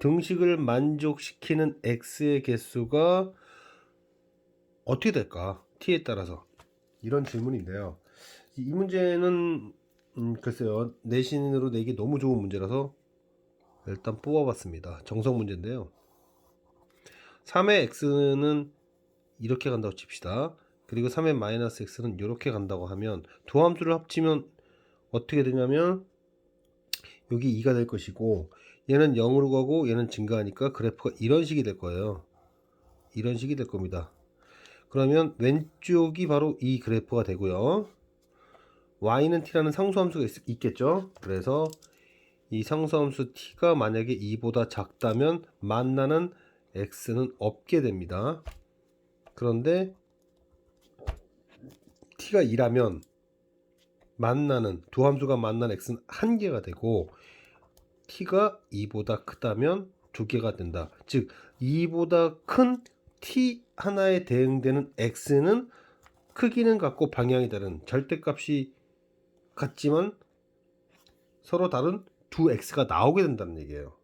등식을 만족시키는 x의 개수가 어떻게 될까? t에 따라서 이런 질문인데요. 이, 이 문제는 음, 글쎄요 내신으로 내기 너무 좋은 문제라서 일단 뽑아봤습니다. 정석 문제인데요. 3의 x는 이렇게 간다고 칩시다. 그리고 3의 마이너스 x는 이렇게 간다고 하면 두 함수를 합치면 어떻게 되냐면 여기 2가 될 것이고 얘는 0으로 가고 얘는 증가하니까 그래프가 이런 식이 될 거예요. 이런 식이 될 겁니다. 그러면 왼쪽이 바로 이 그래프가 되고요. y는 t라는 상수함수가 있, 있겠죠. 그래서 이 상수함수 t가 만약에 2보다 작다면 만나는 x는 없게 됩니다. 그런데 t가 2라면 만나는 두 함수가 만난 x는 한 개가 되고 t가 2보다 크다면 두 개가 된다. 즉 2보다 큰 t 하나에 대응되는 x는 크기는 같고 방향이 다른 절대값이 같지만 서로 다른 두 x가 나오게 된다는 얘기예요.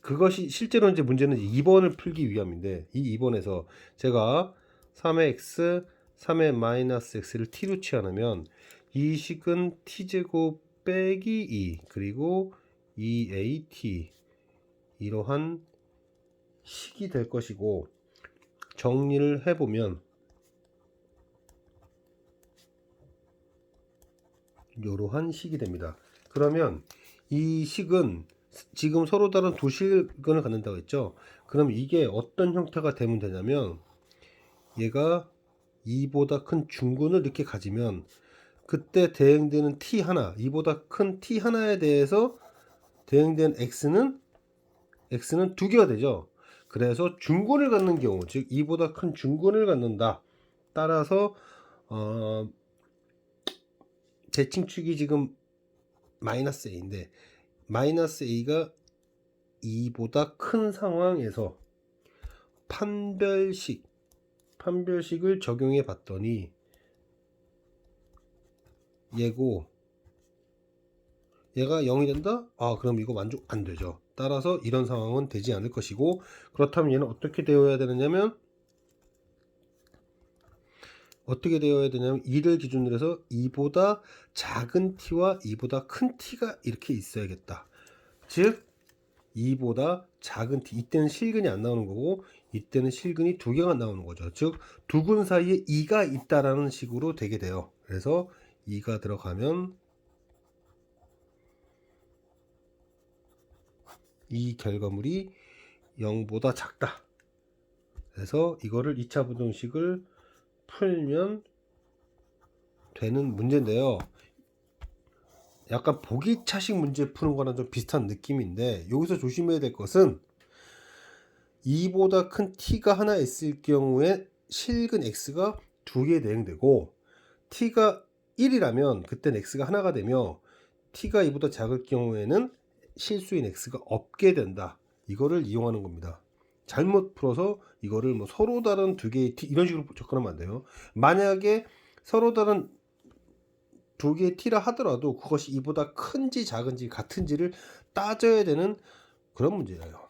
그것이 실제로 이제 문제는 2번을 풀기 위함인데 이 2번에서 제가 3의 x, 3의 마이너스 x를 t로 취하면 이 식은 t제곱 빼기 2 그리고 2at 이러한 식이 될 것이고 정리를 해보면 이러한 식이 됩니다. 그러면 이 식은 지금 서로 다른 두 식을 갖는다고 했죠. 그럼 이게 어떤 형태가 되면 되냐면 얘가 2보다 큰 중근을 이렇게 가지면 그때 대응되는 t 하나, 2보다 큰 t 하나에 대해서 대응된 x는 x는 두 개가 되죠. 그래서 중근을 갖는 경우, 즉 2보다 큰 중근을 갖는다. 따라서 어, 대칭축이 지금 마이너스 a인데 마이너스 a가 2보다 큰 상황에서 판별식 판별식을 적용해 봤더니 얘고 얘가 0이 된다? 아 그럼 이거 만족 안 되죠 따라서 이런 상황은 되지 않을 것이고 그렇다면 얘는 어떻게 되어야 되느냐면 어떻게 되어야 되냐면 2를 기준으로 해서 2보다 작은 t와 2보다 큰 t가 이렇게 있어야겠다. 즉 2보다 작은 t 이때는 실근이 안 나오는 거고 이때는 실근이 두 개가 나오는 거죠. 즉 두 근 사이에 2가 있다라는 식으로 되게 돼요. 그래서 2가 들어가면 이 결과물이 0보다 작다. 그래서 이거를 2차 부등식을 풀면 되는 문제인데요. 약간 보기 차식 문제 푸는 거랑 좀 비슷한 느낌인데 여기서 조심해야 될 것은 2보다 큰 t가 하나 있을 경우에 실근 x가 두 개 대응되고 t가 1이라면 그때는 x가 하나가 되며 t가 2보다 작을 경우에는 실수인 x가 없게 된다. 이거를 이용하는 겁니다. 잘못 풀어서 이거를 뭐 서로 다른 두 개의 t 이런 식으로 접근하면 안 돼요. 만약에 서로 다른 두 개의 t라 하더라도 그것이 이보다 큰지 작은지 같은지를 따져야 되는 그런 문제예요.